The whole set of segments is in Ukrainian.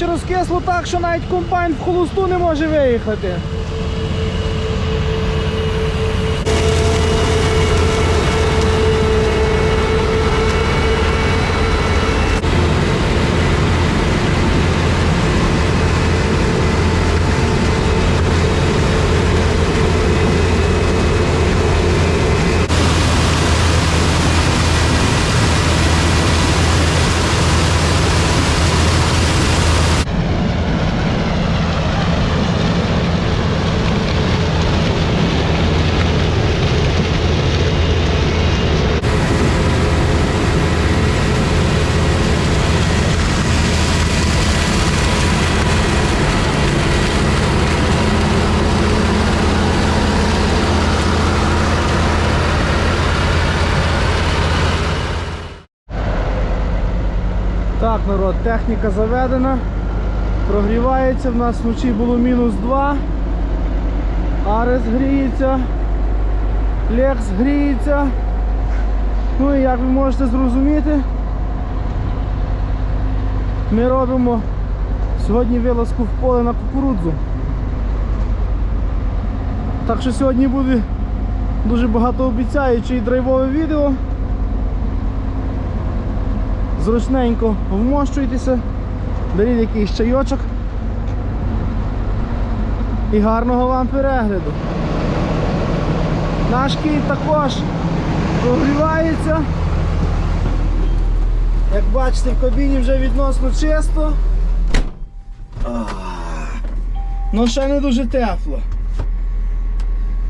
Коротше, розкисло так, що навіть комбайн в холосту не може виїхати. Народ, техніка заведена. Прогрівається, в нас вночі було мінус 2. Арес гріється. Лекс гріється. Ну і як ви можете зрозуміти, ми робимо сьогодні вилазку в поле на кукурудзу. Так що сьогодні буде дуже багато обіцяюче і драйвове відео. Зручненько вмощуйтеся, беріть якийсь чайочок. І гарного вам перегляду. Наш кінь також прогрівається. Як бачите, в кабіні вже відносно чисто. Ну ще не дуже тепло.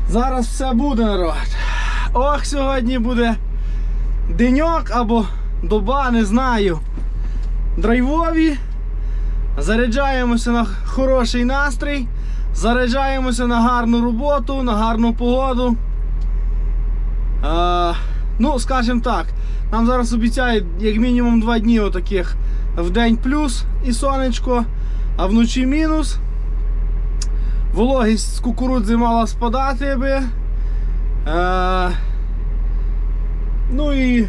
Зараз все буде, народ. Ох, сьогодні буде деньок або доба, не знаю. Драйвові. Заряджаємося на хороший настрій. Заряджаємося на гарну роботу, на гарну погоду. А, ну, скажімо так, нам зараз обіцяють як мінімум 2 дні отаких в день плюс і сонечко, а вночі мінус. Вологість з кукурудзи мала спадати би. Е, ну і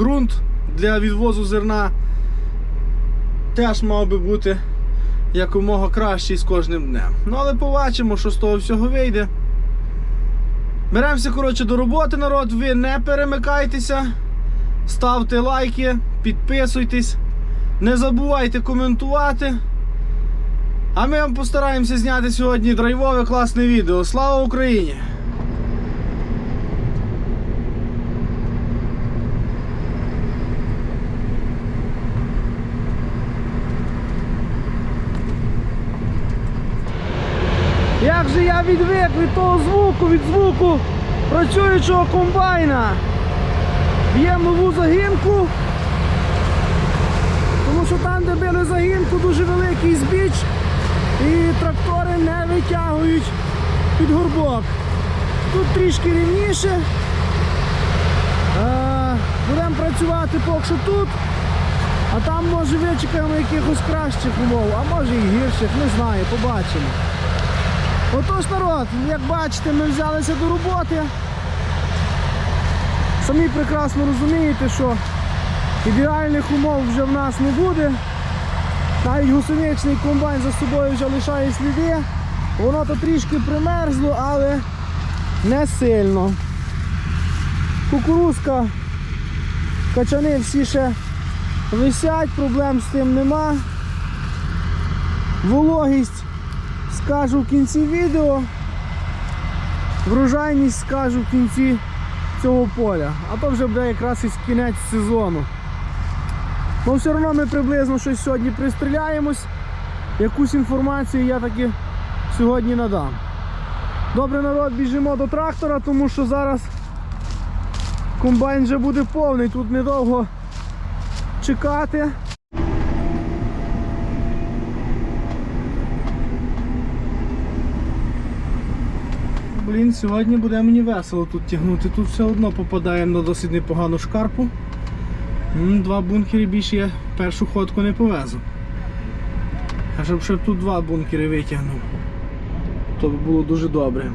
ґрунт для відвозу зерна теж мав би бути якомога кращий з кожним днем. Ну але побачимо, що з того всього вийде. Беремося, коротше, до роботи, народ. Ви не перемикайтеся, ставте лайки, підписуйтесь, не забувайте коментувати. А ми вам постараємося зняти сьогодні драйвове класне відео. Слава Україні! Як же я відвик від того звуку, від звуку працюючого комбайна. Б'ємо нову загінку. Тому що там, де били загінку, дуже великий збіч і трактори не витягують під горбок. Тут трішки рівніше. Е, Будемо працювати поки що тут, а там може вичекаємо якихось кращих умов, а може і гірших, не знаю, побачимо. Отож, народ, як бачите, ми взялися до роботи. Самі прекрасно розумієте, що ідеальних умов вже в нас не буде. Навіть гусеничний комбайн за собою вже лишає сліди. Воно то трішки примерзло, але не сильно. Кукурузка, качани всі ще висять, проблем з тим нема. Вологість скажу в кінці відео. Врожайність скажу в кінці цього поля. А то вже буде якраз із кінець сезону. Ну все одно ми приблизно щось сьогодні пристріляємось. Якусь інформацію я таки сьогодні надам. Добре, народ, біжимо до трактора, тому що зараз комбайн вже буде повний, тут недовго чекати. Блін, сьогодні буде мені весело тут тягнути. Тут все одно попадаємо на досить непогану шкарпу. Два бункери більше я першу ходку не повезу. А щоб ще тут два бункери витягнув, то було дуже добре.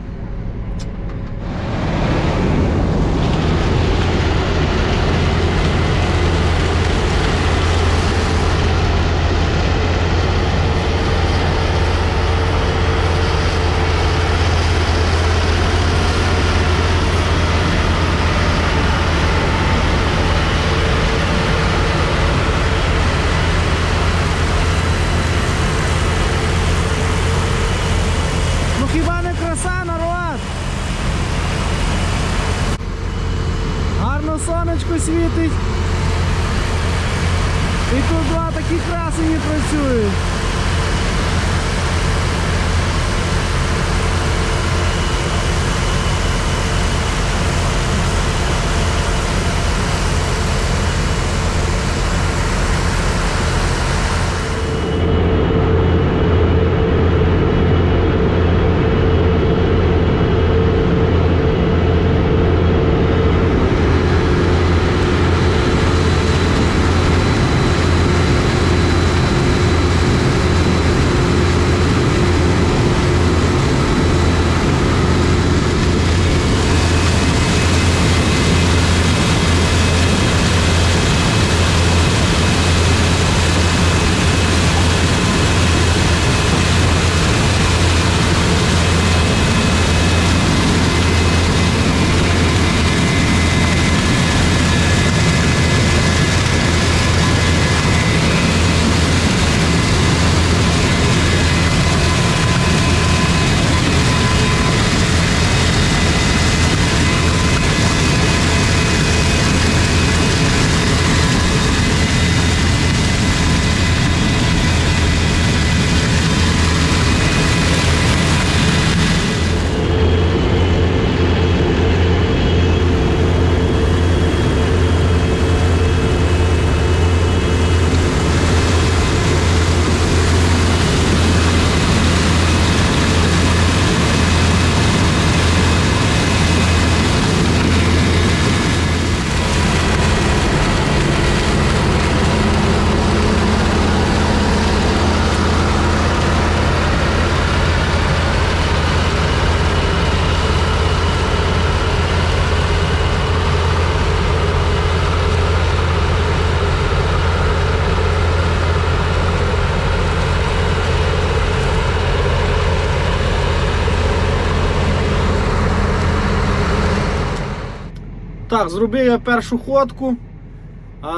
Так, зробив я першу ходку.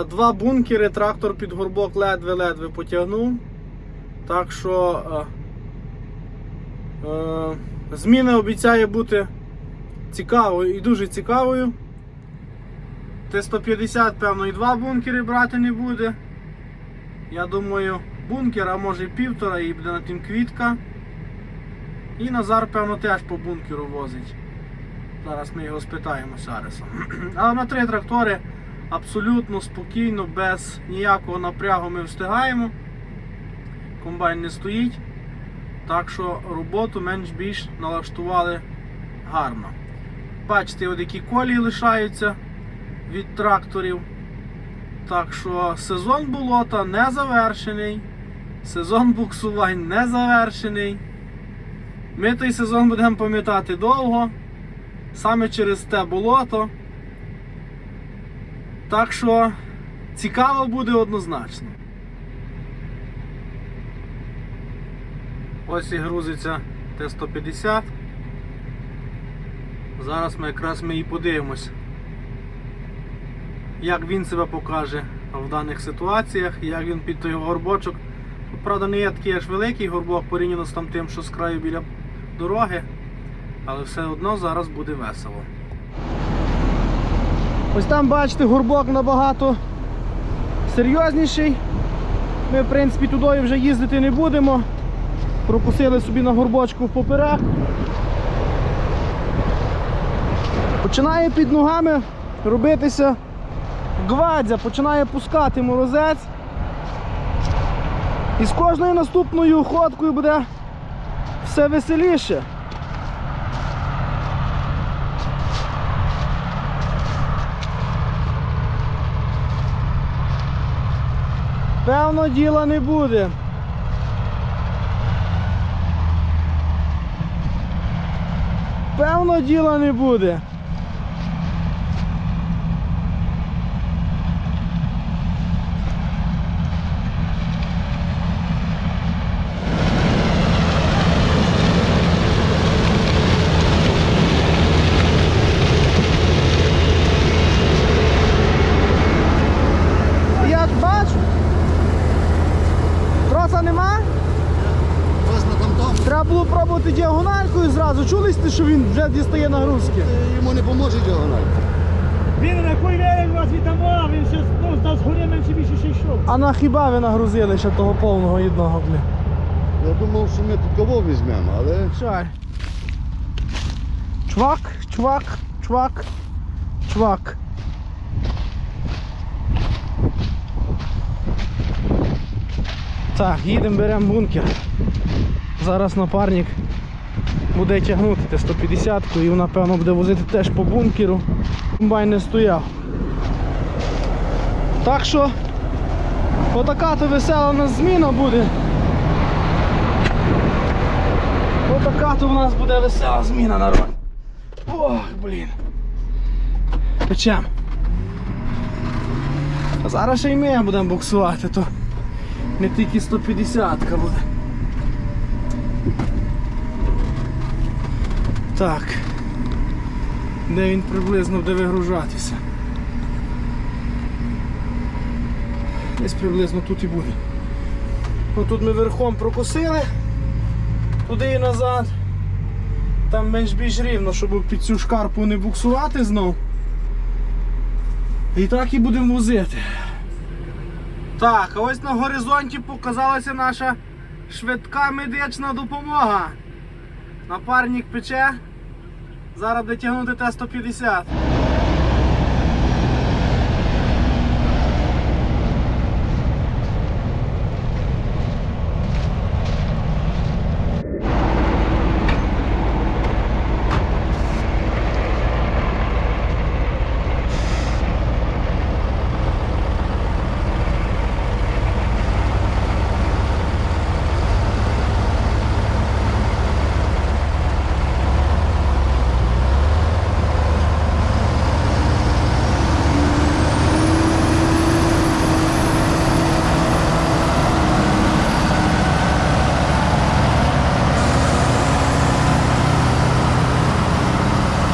Два бункери, трактор під горбок ледве-ледве потягнув. Так що е, е, зміна обіцяє бути цікавою і дуже цікавою. Т-150, певно, і два бункери брати не буде. Я думаю, бункер, а може і півтора, і буде на тим квітка. І Назар, певно, теж по бункеру возить. Зараз ми його спитаємо з Але на три трактори абсолютно спокійно, без ніякого напрягу ми встигаємо. Комбайн не стоїть. Так що роботу менш-більш налаштували гарно. Бачите, от які колії лишаються від тракторів. Так що сезон болота не завершений. Сезон буксувань не завершений. Ми той сезон будемо пам'ятати довго саме через те болото. Так що цікаво буде однозначно. Ось і грузиться Т-150. Зараз ми якраз ми і подивимось, як він себе покаже в даних ситуаціях, як він під той горбочок. Правда, не є такий аж великий горбок порівняно з там тим, що з краю біля дороги але все одно зараз буде весело. Ось там бачите, горбок набагато серйозніший. Ми, в принципі, туди вже їздити не будемо. Пропустили собі на горбочку поперек. Починає під ногами робитися гвадзя, починає пускати морозець. І з кожною наступною ходкою буде все веселіше. Певно, діла не буде. Певно, діла не буде. Троса нема? Треба було пробувати діагональкою зразу. Чули сте, що він вже дістає нагрузки? Йому не поможе діагональ. Він на кой велик вас віддавав, він ще ну, та згорі менше більше ще йшов. А на хіба ви нагрузили ще того повного одного, блін? Я думав, що ми тут кого візьмемо, але Чай. Чувак, чувак, чувак, чувак. Так, їдемо, беремо бункер. Зараз напарник буде тягнути Т-150-ку і напевно буде возити теж по бункеру. Комбайн не стояв. Так що отака то весела у нас зміна буде. Отака то у нас буде весела зміна, народ. Ох, блін. Печем. А зараз ще й ми будемо буксувати, то не тільки 150 буде. Так. Де він приблизно буде вигружатися? Десь приблизно тут і буде. Ну, тут ми верхом прокусили туди і назад. Там менш більш рівно, щоб під цю шкарпу не буксувати знов. І так і будемо возити. Так, а ось на горизонті показалася наша швидка медична допомога. Напарник пече. Зараз дотягнути Т-150.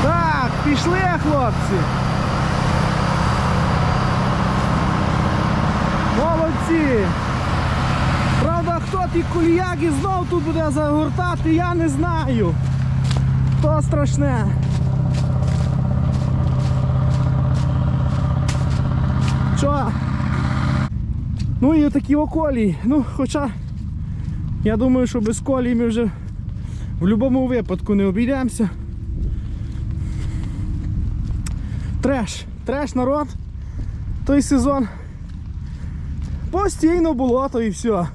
Так, пішли, хлопці. Молодці. Правда, хто ті кульяки знов тут буде загортати, я не знаю. То страшне. Що? Ну і такі околі. Ну, хоча я думаю, що без колії ми вже в будь-якому випадку не обійдемося. Треш, треш народ. Той сезон. Постійно болото і все.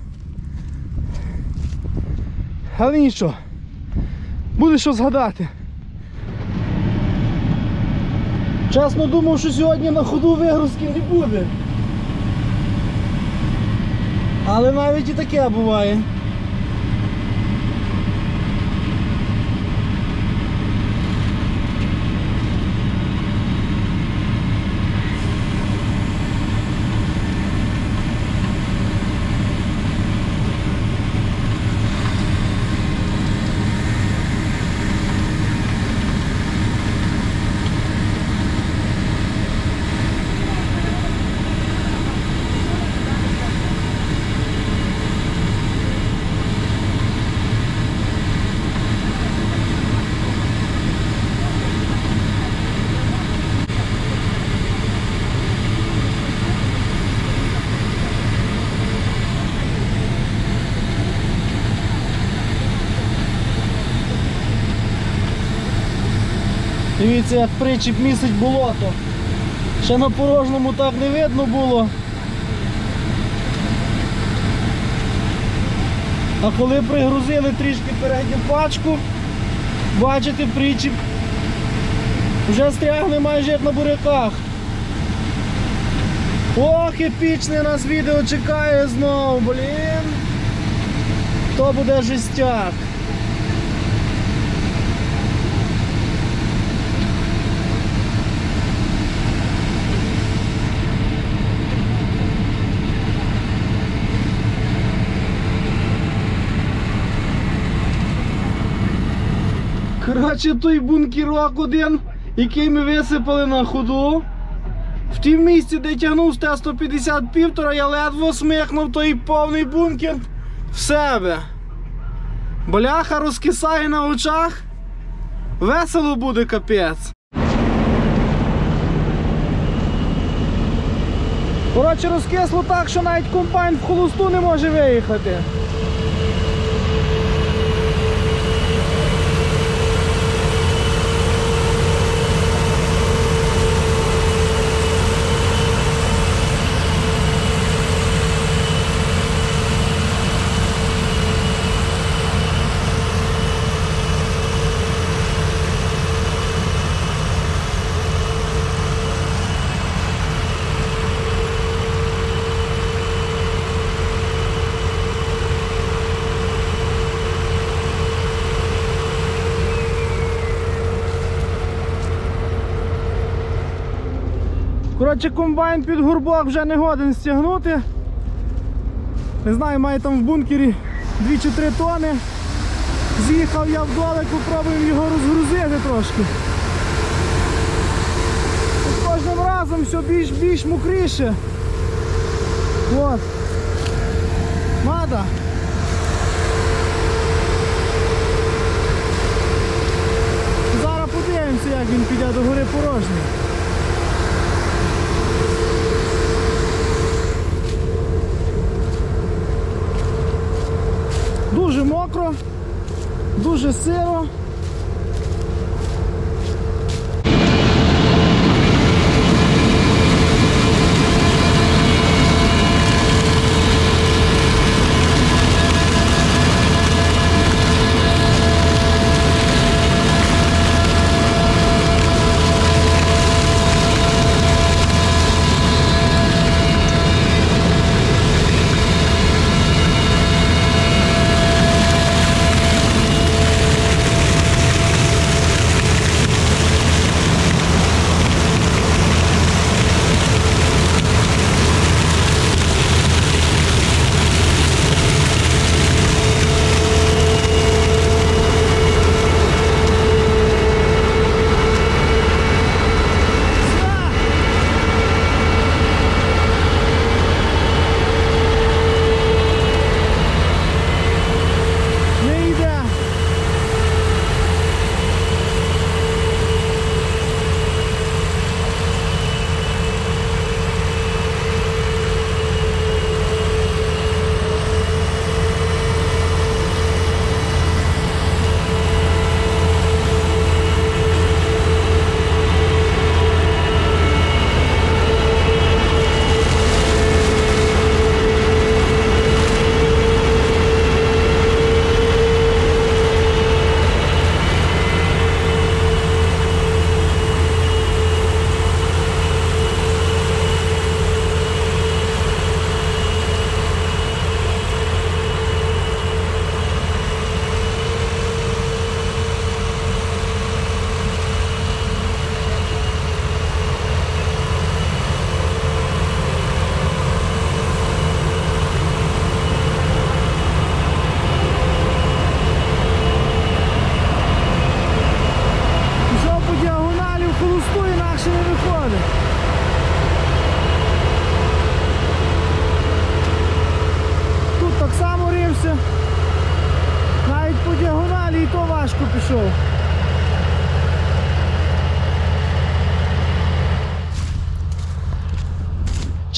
Але нічого. Буде що згадати. Чесно думав, що сьогодні на ходу вигрузки не буде. Але навіть і таке буває. Дивіться, як причіп місить болото. Ще на порожньому так не видно було. А коли пригрузили трішки передню пачку, бачите, причіп вже стрягне майже як на буряках. Ох, епічне нас відео чекає знову, блін. То буде жестяк. Коротше, той бункерок один, який ми висипали на ходу. В тім місці, де тягнув з Т-150 півтора, я ледве смикнув той повний бункер в себе. Боляха розкисає на очах. Весело буде капець. Коротше, розкисло так, що навіть комбайн в холосту не може виїхати. Коротше, комбайн під горбок вже не годен стягнути. Не знаю, має там в бункері 2 чи 3 тони. З'їхав я вдалек, попробуємо його розгрузити трошки. З кожним разом все більш більш мокріше. От. Мада.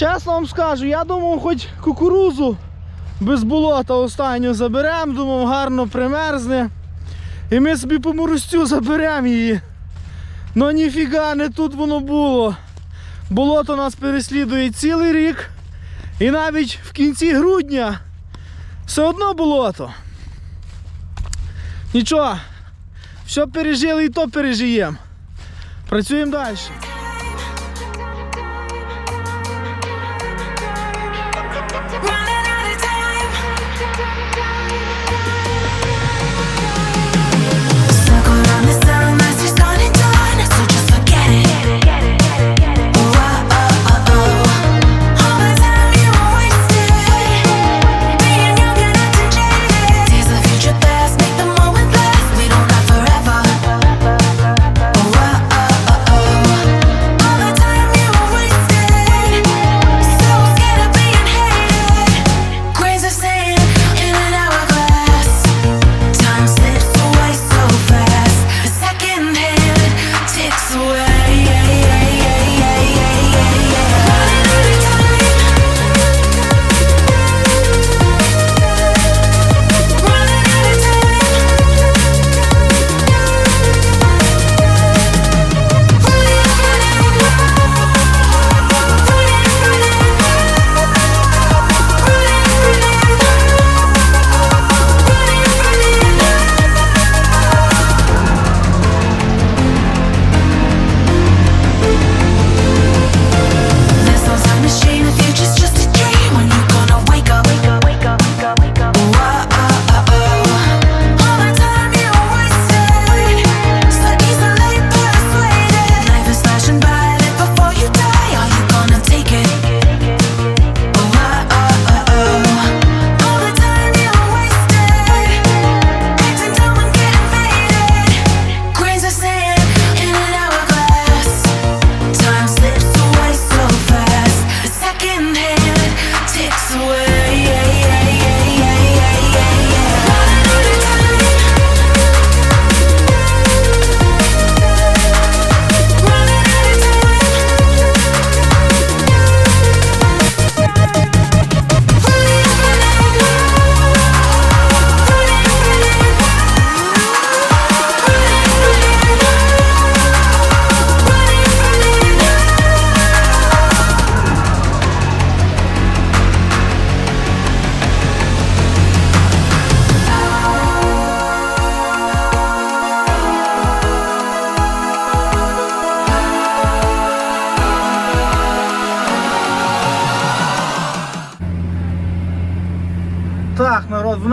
Чесно вам скажу, я думав, хоч кукурузу без болота останню заберемо, думав, гарно примерзне. І ми собі по морозцю заберемо її. Ну ніфіга, не тут воно було. Болото нас переслідує цілий рік. І навіть в кінці грудня все одно болото. Нічого, все пережили і то пережиємо. Працюємо далі.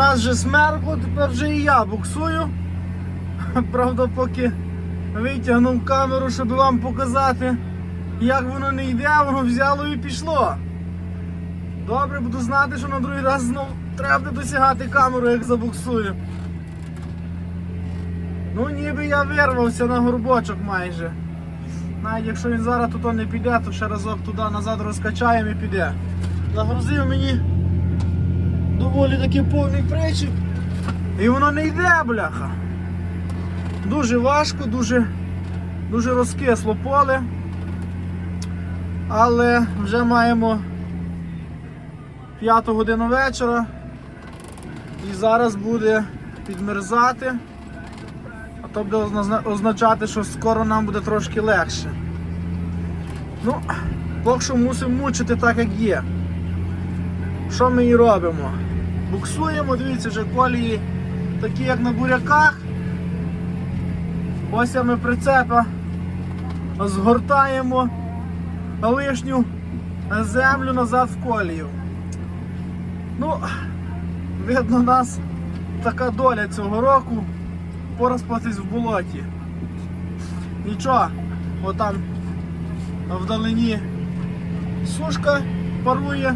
Нас вже смеркло, тепер вже і я буксую. Правда, поки витягнув камеру, щоб вам показати, як воно не йде, воно взяло і пішло. Добре, буду знати, що на другий раз знов треба буде досягати камеру, як забуксую. Ну, ніби я вирвався на горбочок майже. Навіть якщо він зараз тут не піде, то ще разок туди назад розкачаємо і піде. Нагрузив мені доволі таки повний причіп. І воно не йде, бляха. Дуже важко, дуже, дуже розкисло поле. Але вже маємо п'яту годину вечора. І зараз буде підмерзати. А то буде означати, що скоро нам буде трошки легше. Ну, поки що мусимо мучити так, як є. Що ми і робимо? Буксуємо, дивіться, вже колії такі, як на буряках. Осями прицепа згортаємо лишню землю назад в колію. Ну, видно, нас така доля цього року порозпатись в болоті. Нічого, отам вдалині сушка парує,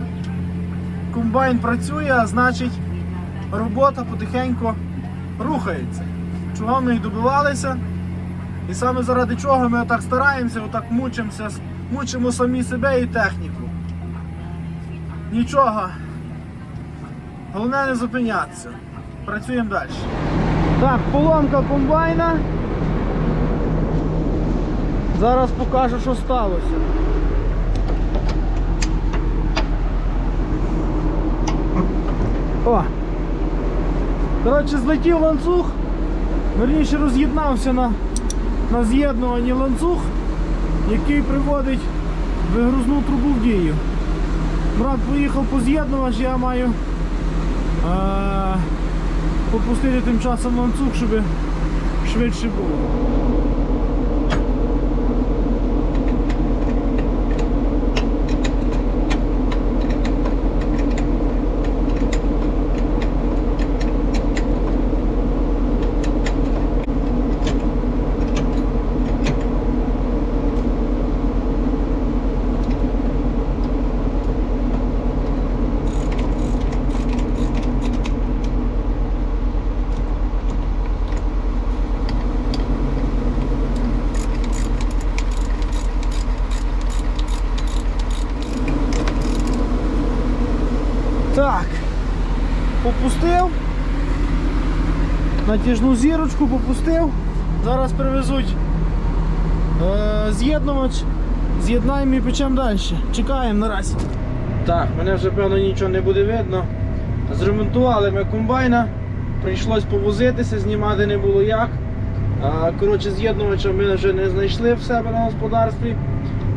комбайн працює, а значить робота потихеньку рухається. Чого ми і добивалися. І саме заради чого ми отак стараємося, отак мучимося, мучимо самі себе і техніку. Нічого. Головне не зупинятися. Працюємо далі. Так, поломка комбайна. Зараз покажу, що сталося. О! Коротше, злетів ланцюг, верніше роз'єднався на, на з'єднуванні ланцюг, який приводить вигрузну трубу в дію. Брат поїхав по з'єднувач, я маю е- попустити тим часом ланцюг, щоб швидше було. Так, попустив. Натяжну зірочку попустив. Зараз привезуть е, з'єднувач. З'єднаємо і печемо далі. Чекаємо наразі. Так, мене вже певно нічого не буде видно. Зремонтували ми комбайна. Прийшлось повозитися, знімати не було як. Коротше, з'єднувача ми вже не знайшли в себе на господарстві.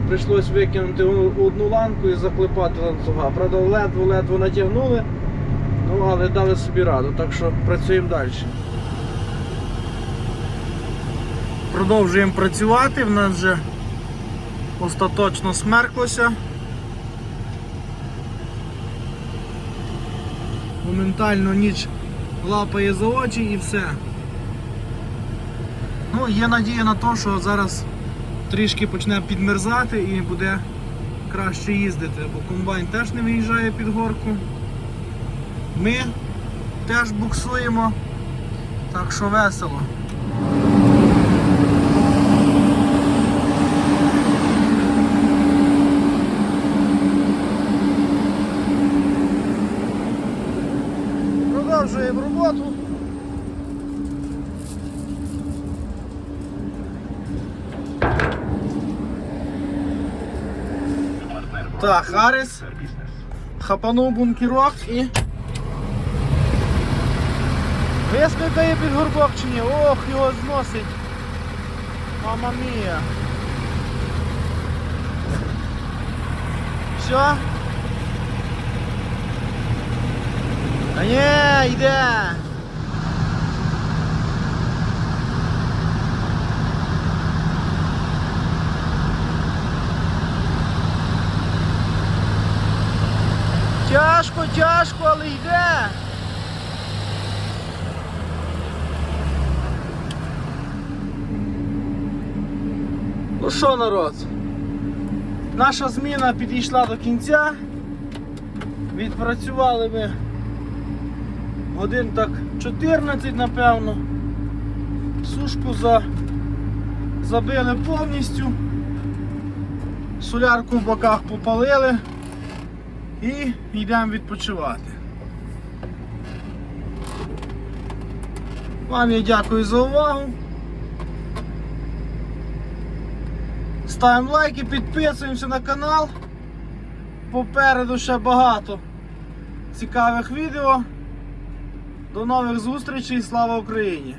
Прийшлось викинути одну ланку і заклепати ланцюга. Правда, ледве-ледве натягнули, ну але дали собі раду, так що працюємо далі. Продовжуємо працювати, в нас вже остаточно смерклося. Моментально ніч лапає за очі і все. Ну, є надія на те, що зараз трішки почне підмерзати і буде краще їздити, бо комбайн теж не виїжджає під горку. Ми теж буксуємо, так що весело. Продовжуємо роботу. Так, Харис хапанув бункерок і. Вискакає під горбок чи ні? Ох, його зносить. Мама мія. Все? А ні, йде. Тяжко, тяжко, але йде. Ну що, народ? Наша зміна підійшла до кінця. Відпрацювали ми годин так 14, напевно. Сушку за... забили повністю. Солярку в боках попалили і йдемо відпочивати. Вам я дякую за увагу. Ставимо лайки, підписуємося на канал. Попереду ще багато цікавих відео. До нових зустрічей. Слава Україні!